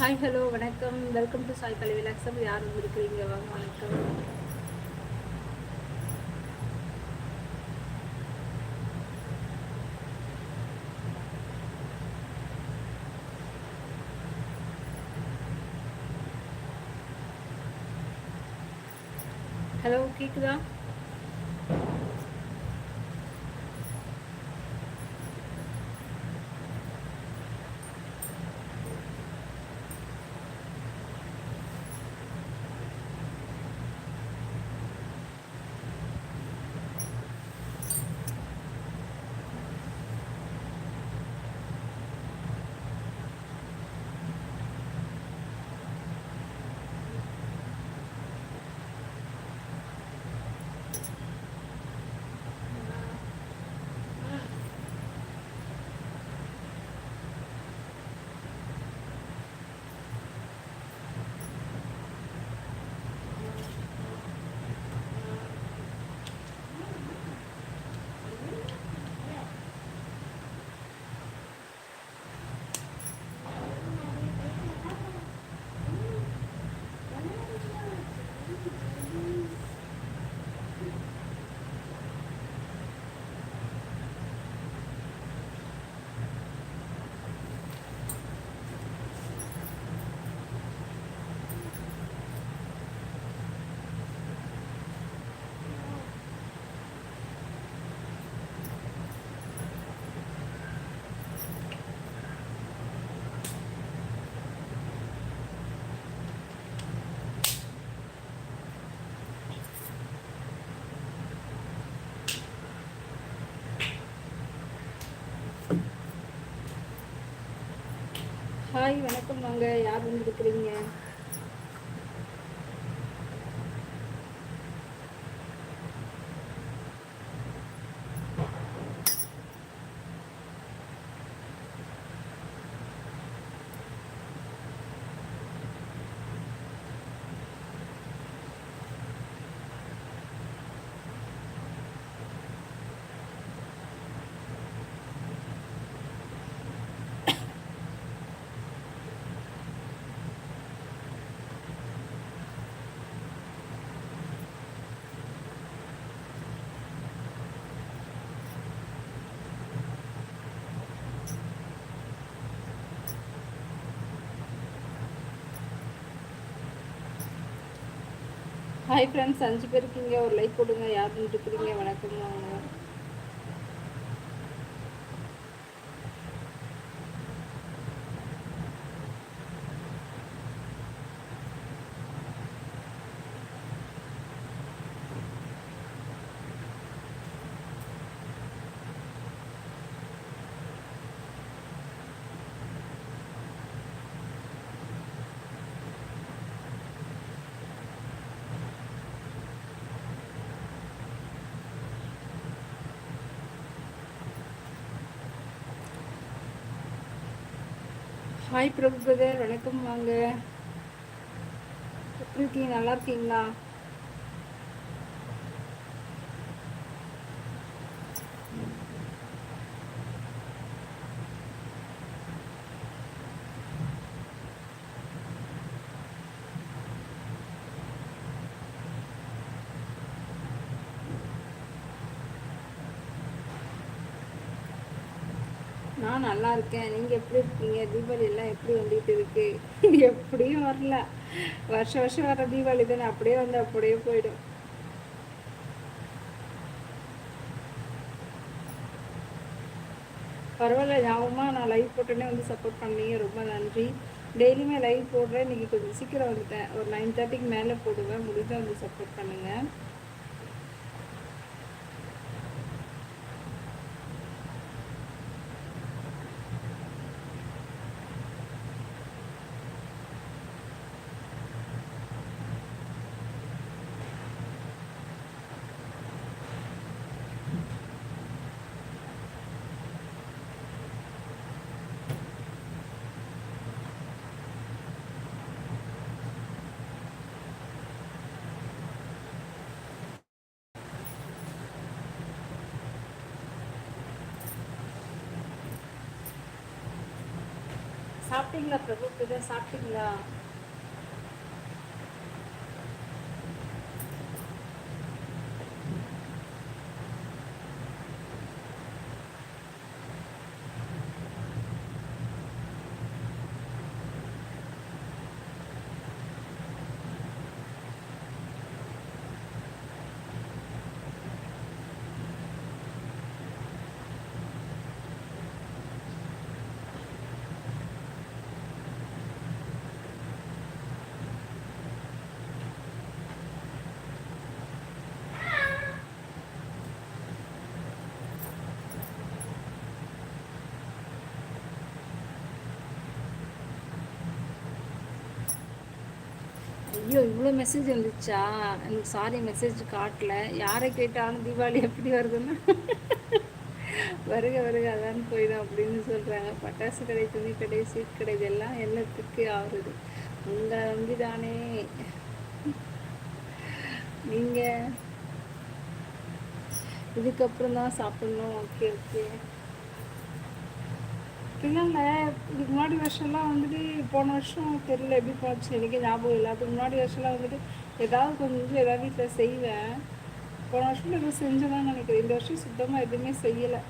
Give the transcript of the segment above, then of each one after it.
Hi hello வணக்கம். Welcome to Sai Kalai விலாக்ஸம் யார் வந்துருக்கிறீங்க? வாங்க வணக்கம். ஹலோ கேக்குதா? ஹாய் வணக்கம் வாங்க. யார் வந்திருக்கிறீங்க? ஹாய் ஃப்ரெண்ட்ஸ் அஞ்சு பேர் இருக்கீங்க ஒரு லைக் கொடுங்க. யார் இருக்கிறீங்க வணக்கம் வாங்க ஹாய் பிரபு பிரதர் வணக்கம் வாங்க. எப்படி இருக்கீங்க? நல்லா இருக்கீங்களா? நான் நல்லா இருக்கேன். நீங்கள் எப்படி இருக்கீங்க? தீபாவளி எல்லாம் எப்படி வந்துட்டு இருக்கு? எப்படியும் வரல. வருஷம் வருஷம் வர தீபாவளி தானே. அப்படியே வந்து அப்படியே போயிடும். பரவாயில்ல ஞாபகமாக நான் லைவ் போட்டோன்னே வந்து சப்போர்ட் பண்ணீங்க. ரொம்ப நன்றி. டெய்லியுமே லைவ் போடுறேன். இன்றைக்கி கொஞ்சம் சீக்கிரம் வந்துட்டேன். ஒரு நைன் தேர்ட்டிக்கு மேலே போடுவேன். முடிஞ்சால் வந்து சப்போர்ட் பண்ணுங்கள் சாப்பிட்டீங்களா பிரபு? பிரதர் சாப்பிட்டீங்களா? ஐயோ இவ்வளோ மெசேஜ் வந்துச்சா? எனக்கு சாரி மெசேஜ் காட்டல. யாரை கேட்டாலும் தீபாவளி எப்படி வருதுன்னா? வருக வருக அதான் போயிடும் அப்படின்னு சொல்கிறாங்க பட்டாசு கடை துணி கடை சீட் கடை இதெல்லாம் என்னத்துக்கு ஆகுது உங்களை நம்பி தானே நீங்கள் இதுக்கப்புறம் தான் சாப்பிட்ணும். ஓகே ஓகே இல்லைல்ல இதுக்கு முன்னாடி வருஷம்லாம் வந்துட்டு போன வருஷம் தெரியல எப்படி போச்சு எனக்கே ஞாபகம் இல்லை. அதுக்கு முன்னாடி வருஷம்லாம் வந்துட்டு ஏதாவது கொஞ்சம் ஏதாவது வீட்டில் செய்வேன். போன வருஷம் எதுவும் செஞ்சதான் நினைக்கிறேன். இந்த வருஷம் சுத்தமாக எதுவுமே செய்யலை.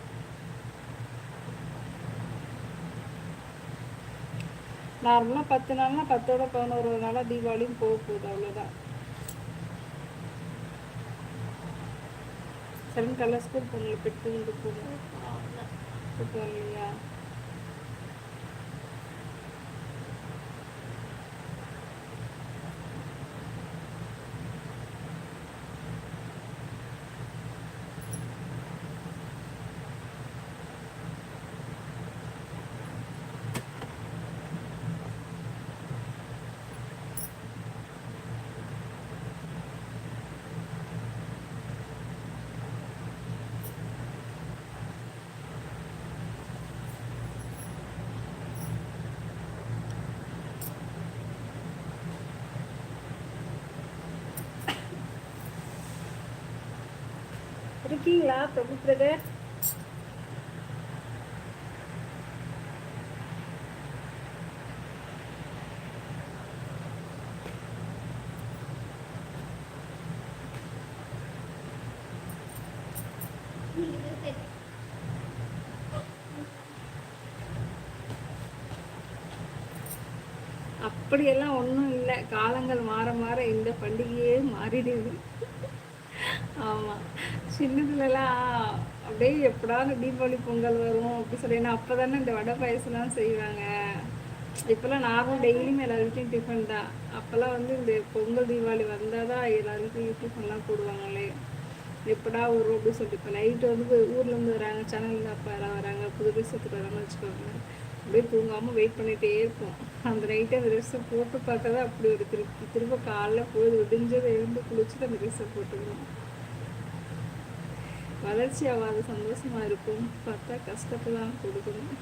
நார்மலாக பத்து நாள்னா பத்தோட பதினோரு நாளாக தீபாவளியும் போக போகுது அவ்வளோதான் செவன் கலர் ஸ்கூல் பொண்ணு பெட்டு வந்து போகணும் கூட்டு இருக்கீங்களா பிரபு பிரதர்? அப்படியெல்லாம் ஒன்றும் இல்லை. காலங்கள் மாற மாற இந்த பண்டிகையே மாறிடுது. ஆமாம் சின்னதுலலாம் அப்படியே எப்படாது தீபாவளி பொங்கல் வரும் அப்படி சொல்லி அப்போ தானே இந்த வடை பாயசம்லாம் செய்வாங்க. இப்போல்லாம் நார்மல் டெய்லியும் எல்லார் வீட்லையும் டிஃபன் தான். அப்போல்லாம் வந்து இந்த பொங்கல் தீபாவளி வந்தால் தான் எல்லார் வீட்லையும் டிஃபன்லாம் போடுவாங்களே. எப்படா வரும் அப்படின்னு சொல்லிட்டு. இப்போ நைட்டு வந்து ஊர்லேருந்து வராங்க சேனலில் அப்பா யாராவது வராங்க புது ட்ரெஸ் எடுத்துட்டு வராங்கன்னு வச்சுக்கோங்க அப்படியே தூங்காமல் வெயிட் பண்ணிகிட்டே இருப்போம். அந்த நைட்டு அந்த ட்ரெஸ்ஸை போட்டு பார்த்தா தான் அப்படி ஒரு திருப்பி திரும்ப காலைல போய் விடிஞ்சதை எழுந்து குளிச்சுட்டு அந்த ட்ரெஸ்ஸை போட்டுக்கணும் வளர்ச்சி ஆகாத சந்தோஷமா இருக்கும். பார்த்தா கஷ்டத்தை தான் கொடுக்கணும்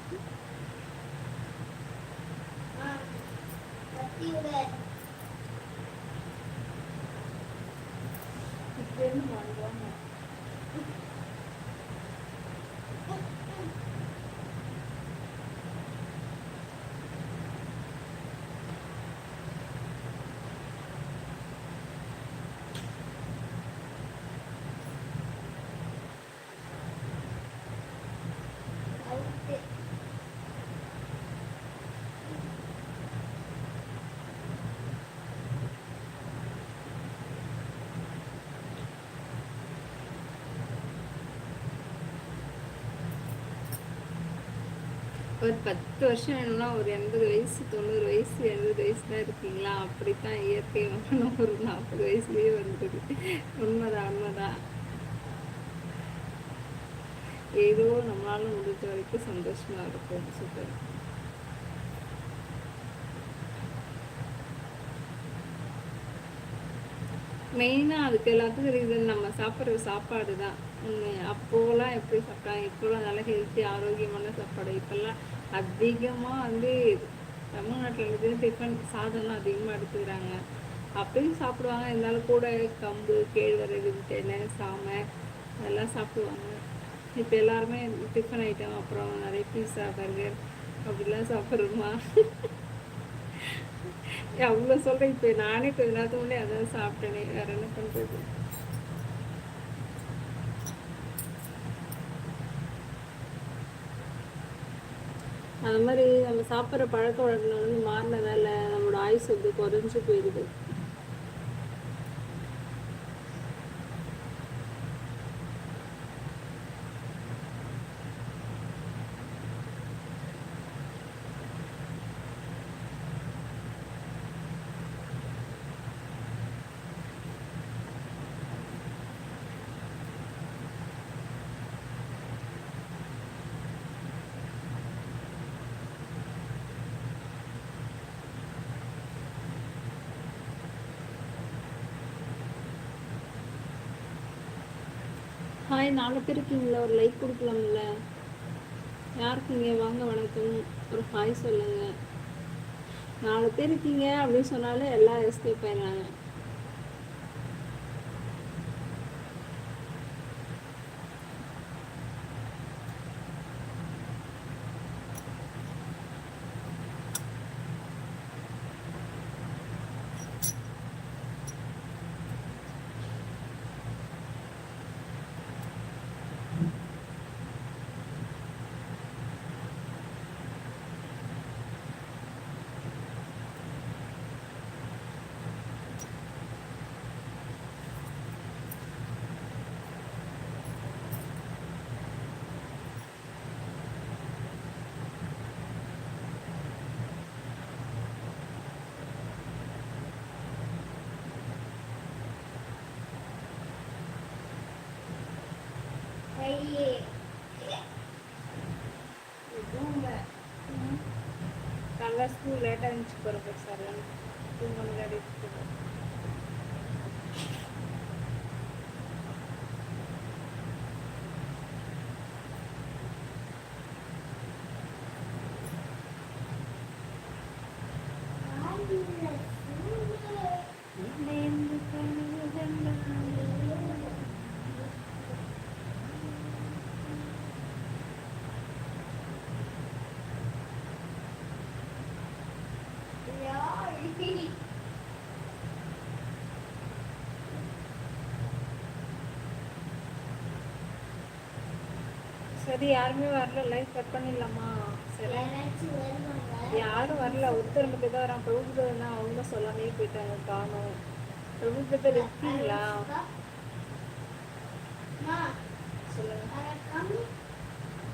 இப்படின்னு வாழ்வாங்க ஒரு பத்து வருஷம் வேணும்னா ஒரு எண்பது வயசு தொண்ணூறு வயசு எண்பது வயசு தான் இருக்கீங்களா? அப்படித்தான் இயற்கை வரணும் ஒரு நாற்பது வயசுலேயே வந்துடுது. உண்மைதான் உண்மைதான். ஏதோ நம்மளால முடிஞ்ச வரைக்கும் சந்தோஷமா இருக்கும் சூப்பர். மெயினாக அதுக்கு எல்லாத்துக்கும் ரீசன் நம்ம சாப்பிட்ற சாப்பாடு தான். அப்போலாம் எப்படி சாப்பிட்டாங்க? இப்போலாம் நல்லா ஹெல்த்தி ஆரோக்கியமான சாப்பாடு. இப்போல்லாம் அதிகமாக வந்து தமிழ்நாட்டில் இருந்து டிஃபன் சாதம்லாம் அதிகமாக எடுத்துக்கிறாங்க. அப்படியும் சாப்பிடுவாங்க. இருந்தாலும் கூட கம்பு கேழ்வரகு தென்னை சாமை அதெல்லாம் சாப்பிடுவாங்க. இப்போ எல்லாருமே டிஃபன் ஐட்டம் அப்புறம் நிறைய பீஸா பர்கர் அப்படிலாம் சாப்பிட்றோமா? அவ்வளோ சொல்கிறேன் இப்போ நானே கொஞ்ச நேரத்துக்கு முன்னாடி அதான் சாப்பிட்டேனே. வேற என்ன பண்ணுறது அது மாதிரி நம்ம சாப்பிட்ற பழக்க வழக்கங்கள் வந்து மாறினதால நம்மளோட ஆயுஸ் வந்து குறைஞ்சு போயிடுது ஹாய் நாலு பேர் இருக்கீங்களா ஒரு லைக் கொடுக்கலாம்ல. யாருக்குங்க? வாங்க வணக்கம். ஒரு ஹாய் சொல்லுங்கள் நாலு பேர் இருக்கீங்க அப்படின்னு சொன்னாலே எல்லாம் எஸ்கேப் ஆயிடுறாங்க. எதுவும் இல்லை காலைல ஸ்கூல் லேட்டாக இருந்துச்சு சார் யாருமே வரல. லைஃப் கட் பண்ணிடலாமா? சரி. யாரும் வரல. ஒருத்தர் மட்டும் தான் வரான். பிரபுதர்னா அவங்க சொல்லாமே போயிட்டாங்க காணும். பிரபுதர் இருக்கீங்களா? சொல்லுங்க.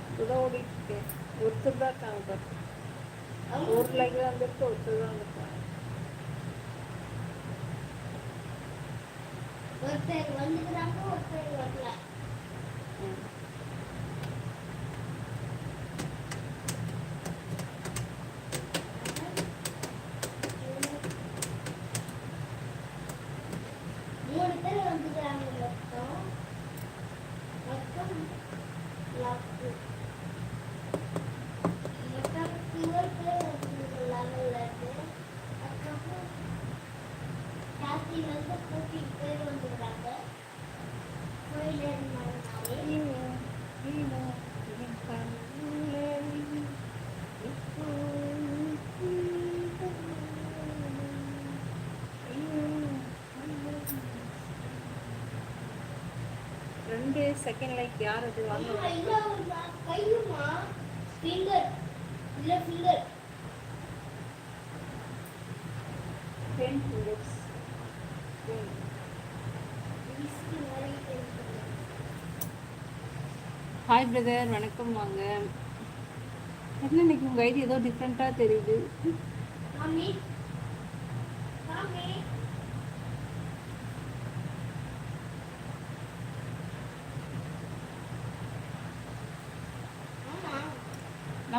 இப்பதான் ஓடிட்டு இருக்கேன் ஒருத்தர் தான் இருக்காங்க பாரு. ஒரு லைக் தான் வந்துருக்கு ஒருத்தர் தான் வந்திருக்காங்க. ஒருத்தர் வந்துக்கிறாங்க ஒருத்தர் வரல ம். மூணு பேர் வந்துக்கிறாங்க மொத்தம் மொத்தம் லக்கு மொத்தம் டுவெல் பேர் வந்துருக்கு லெவல்ல இருந்து அதுக்கப்புறம் ஜாஸ்தியில இருந்து ஃபோர்டீன் பேர் வந்துக்கிறாங்க கோயில இருந்தாலே நீனோ, நீனோ, என் கண்ணிலே இப்போ ரெண்டு செகண்ட் லைக் யார் அது வாங்க ஐயா, ஐயா, கையுமா? ஃபிங்கர் இல்ல finger ten fingers. Hi brother வணக்கம் வாங்க. என்ன இன்னைக்கு உங்கள் ஐடி ஏதோ டிஃப்ரெண்ட்டாக தெரியுது.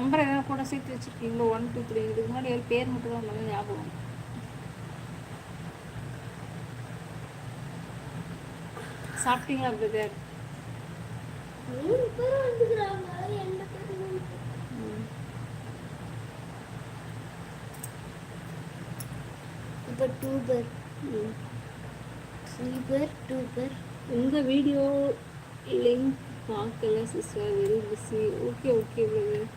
நம்பர் எதாவது கூட சேர்த்து வச்சுருக்கீங்களோ? ஒன் டூ த்ரீ இதுக்கு முன்னாடி ஒரு பேர் மட்டும் தான் நல்லா ஞாபகம் சாப்பிட்டீங்களா பிரதர் இப்போ டூ பேர். த்ரீ பேர் டூ பேர். உங்கள் வீடியோ லிங்க் பார்க்கல sister very busy okay okay brother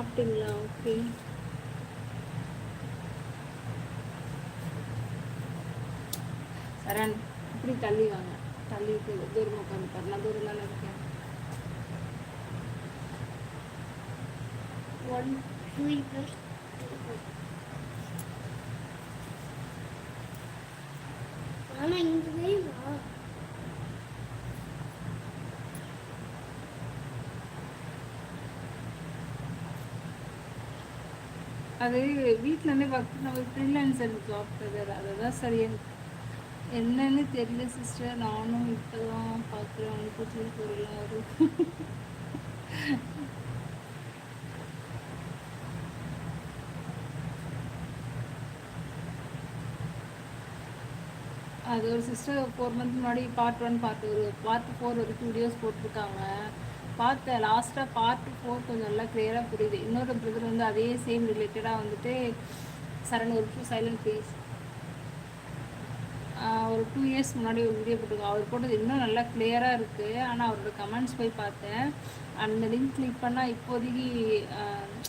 சாப்பிட்டீங்களா? ஓகே சரண் இப்படி தள்ளி வாங்க. தள்ளி தூரம் உட்காந்து நான் தூரம் தானே இருக்கேன். ஒன் டூ ப்ளஸ் ஆனால் இங்கே வா அது வீட்டில் இருந்தே ஒர்க் நம்ம ஃப்ரீலான்சர் ஜாப் பிரதர் அதுதான் சரி. எனக்கு என்னன்னு தெரியல சிஸ்டர் நானும் இப்போ தான் பார்க்குறேன் உனக்கு சொல்லி பொருளாக வரும் அது ஒரு சிஸ்டர் ஃபோர் மந்த் முன்னாடி பார்ட் ஒன் பார்ட் ஒரு பார்ட் ஃபோர் வரைக்கும் வீடியோஸ் போட்டிருக்காங்க. பார்த்தேன் லாஸ்ட்டாக பார்ட் ஃபோர் கொஞ்சம் நல்லா கிளியராக புரியுது. இன்னொரு பிரதர் வந்து அதே சேம் ரிலேட்டடாக வந்துட்டு சரண் ஒரு டூ சைலண்ட் ப்ளீஸ் ஒரு டூ இயர்ஸ் முன்னாடி ஒரு வீடியோ போட்டிருக்கோம். அவர் போட்டது இன்னும் நல்லா கிளியராக இருக்குது ஆனால் அவரோட கமெண்ட்ஸ் போய் பார்த்தேன். அந்த லிங்க் கிளிக் பண்ணால் இப்போதைக்கு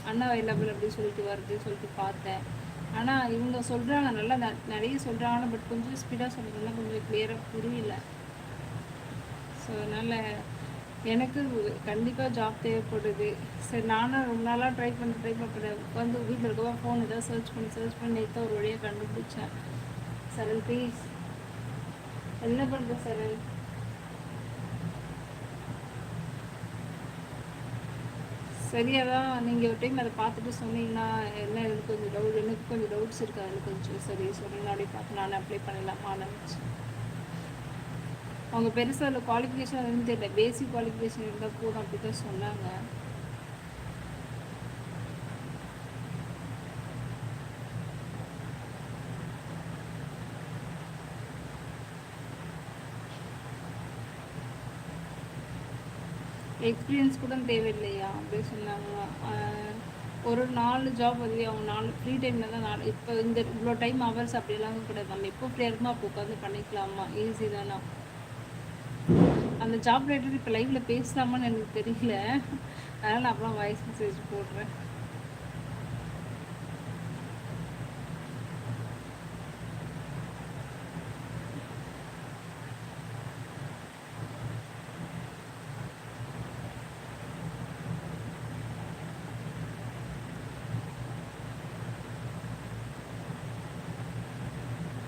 அண்ணா அவைலபிள் அப்படின்னு சொல்லிட்டு வருது சொல்லிட்டு பார்த்தேன். ஆனால் இவங்க சொல்கிறாங்க நல்லா ந- நிறைய சொல்கிறாங்க பட் கொஞ்சம் ஸ்பீடாக சொல்கிறதுனால கொஞ்சம் கிளியராக புரியல. ஸோ அதனால் எனக்கு கண்டிப்பாக ஜாப் தேவைப்படுது. சரி நானும் ரொம்ப நாளாக ட்ரை பண்ணி ட்ரை பண்ணுறேன் உட்காந்து வீட்டில் இருக்கவா ஃபோன் ஏதாவது சர்ச் பண்ணி சர்ச் பண்ணி நேற்று ஒரு வழியாக கண்டுபிடிச்சேன். சரண் ப்ளீஸ் என்ன பண்ணுற சரண் சரியாக தான் நீங்கள் ஒரு டைம் அதை பார்த்துட்டு சொன்னீங்கன்னா என்ன எனக்கு கொஞ்சம் டவுட் எனக்கு கொஞ்சம் டவுட்ஸ் இருக்குது அதில் கொஞ்சம் சரி சொன்னீங்கன்னா அப்படியே பார்த்து நான் அப்ளை பண்ணலாமா நினச்சேன். அவங்க பெருசாக அதில் குவாலிஃபிகேஷன் எதுவும் தெரியல பேசிக் குவாலிஃபிகேஷன் இருந்தால் போதும் அப்படி தான் சொன்னாங்க. எக்ஸ்பீரியன்ஸ் கூட தேவையில்லையா? அப்படி சொன்னாங்க. ஆஹ் ஒரு நாலு ஜாப் வந்து அவங்க நாலு ஃப்ரீ டைமில் தான் நாலு இப்போ இந்த இவ்வளோ டைம் ஹவர்ஸ் அப்படியெல்லாம் கிடையாது நம்ம எப்போ ஃப்ரீயாக இருக்குமோ அப்போ உட்காந்து பண்ணிக்கலாமா? ஈஸி தானா? அந்த ஜாப் ரிலேட்டட் இப்போ லைவில் பேசலாமான்னு எனக்கு தெரியல. அதனால் நான் அப்புறம் வாய்ஸ் மெசேஜ் போடுறேன்.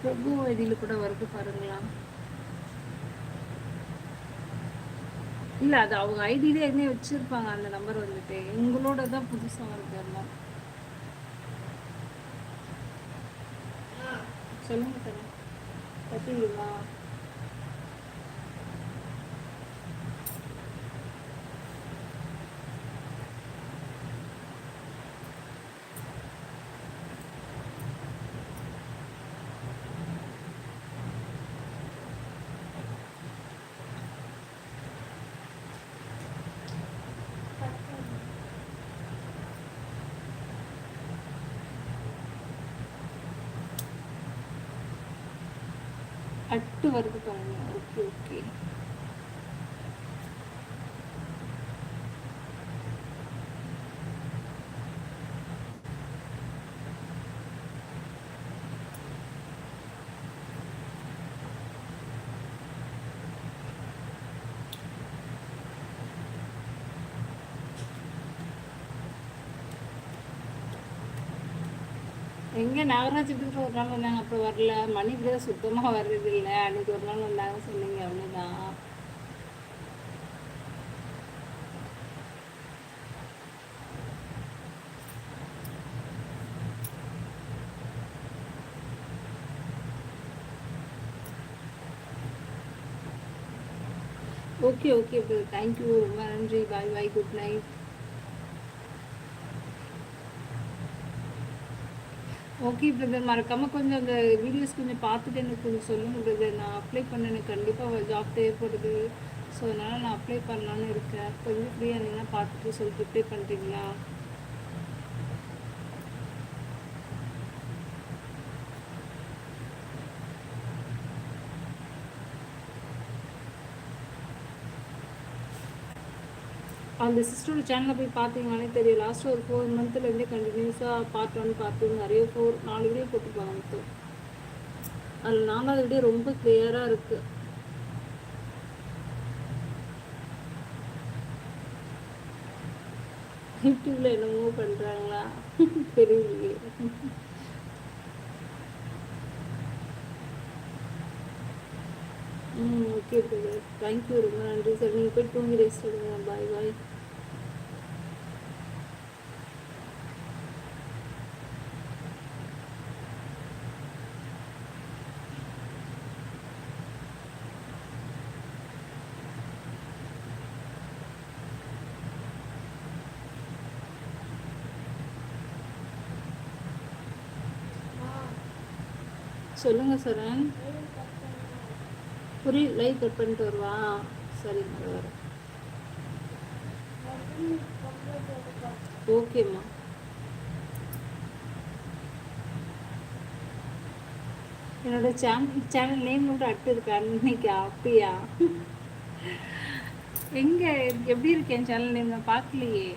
பிரபு ஐடியில் கூட வருது பாருங்களா இல்லை அது அவங்க ஐடியிலே எதுவுமே வச்சுருப்பாங்க அந்த நம்பர் வந்துட்டு. எங்களோட தான் புதுசாக வருது எல்லாம் சொல்லுங்க சார் பார்த்தீங்களா அட்டு வருது பாருங்க ஓகே ஓகே எங்க நாகராஜ் வீட்டுக்கு ஒரு நாள் வந்தாங்க அப்புறம் வரல. மணி கூட சுத்தமா வர்றது இல்லை அன்னைக்கு ஒரு நாள் வந்தாங்க சொன்னீங்க அவ்வளவுதான். ஓகே ஓகே தேங்க்யூ ரொம்ப நன்றி. Bye bye good night okay brother மறக்காமல் கொஞ்சம் அந்த வீடியோஸ் கொஞ்சம் பார்த்துட்டு எனக்கு கொஞ்சம் சொல்லுங்க பிரதர். நான் அப்ளை பண்ண எனக்கு கண்டிப்பாக ஜாப் தேவைப்படுது. ஸோ அதனால் நான் அப்ளை பண்ணலான்னு இருக்கேன். கொஞ்சம் ஃப்ரீயாக இருந்தீங்கன்னா பார்த்துட்டு சொல்லிட்டு அப்ளை பண்ணுறீங்களா அந்த சிஸ்டரோட சேனலில் போய் பார்த்தீங்கன்னாலே தெரியும் லாஸ்ட் ஒரு ஃபோர் மந்த்லேருந்தே கண்டினியூஸாக பார்ட் ஒன் பார்ட் டூ நிறைய ஃபோர் நாலு வீடியோ போட்டுருப்பாங்க மொத்தம். அதில் நாலாவது வீடியோ ரொம்ப கிளியராக இருக்குது யூடியூப்பில் என்னமோ பண்ணுறாங்களா தெரியலையே. ம் ஓகே பிரதர் தேங்க்யூ ரொம்ப நன்றி சார் நீங்கள் போய் தூங்கி ரெஸ்ட் எடுங்க. பாய் பாய் சொல்லுங்கள் சரண் புரி லைவ் கட் பண்ணிட்டு வருவா. சரிங்க வரேன். ஓகேம்மா என்னோட சேனல் சேனல் நேம் மட்டும் அட்டு இருக்கா இன்னைக்கு அப்படியா? எங்க எப்படி இருக்கேன் சேனல் நேம் நான் பார்க்கலையே.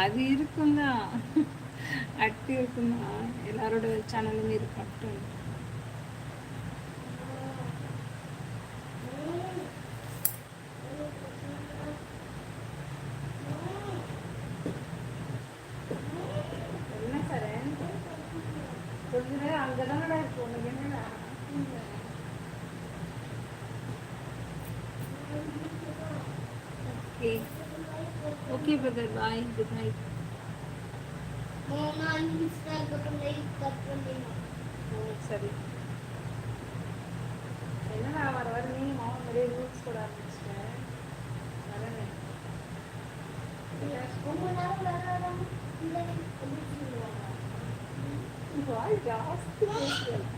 அது இருக்கும் தான் அட்டு இருக்கும் தான் எல்லாரோட சேனலும் இருக்கட்டும் என்ன சார்? கொஞ்ச நேரம் அங்கே இருக்கும் உனக்கு என்னடா okay okay brother bye good night நான் இன்ஸ்டாகிராம் லைவ் கட் பண்ணினேன் சரி என்னடா வர வர நீ மாவன் நிறைய ரூல்ஸ் போட ஆரம்பிச்சிட்டேன் வரேன் ரொம்ப நேரம் விளையாடாம இல்லை எப்படி சொல்லுவாங்க வாய் ஜாஸ்தி பேசுறேன்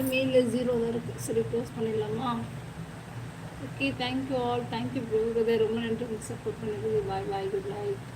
ஓகே மெயிலில் ஜீரோ தான் இருக்குது சரி க்ளோஸ் பண்ணிடலாமா? Okay thank you all thank you bro ரொம்ப நன்றி. சப்போர்ட் பண்ணுறது பாய் பாய் குட் நைட்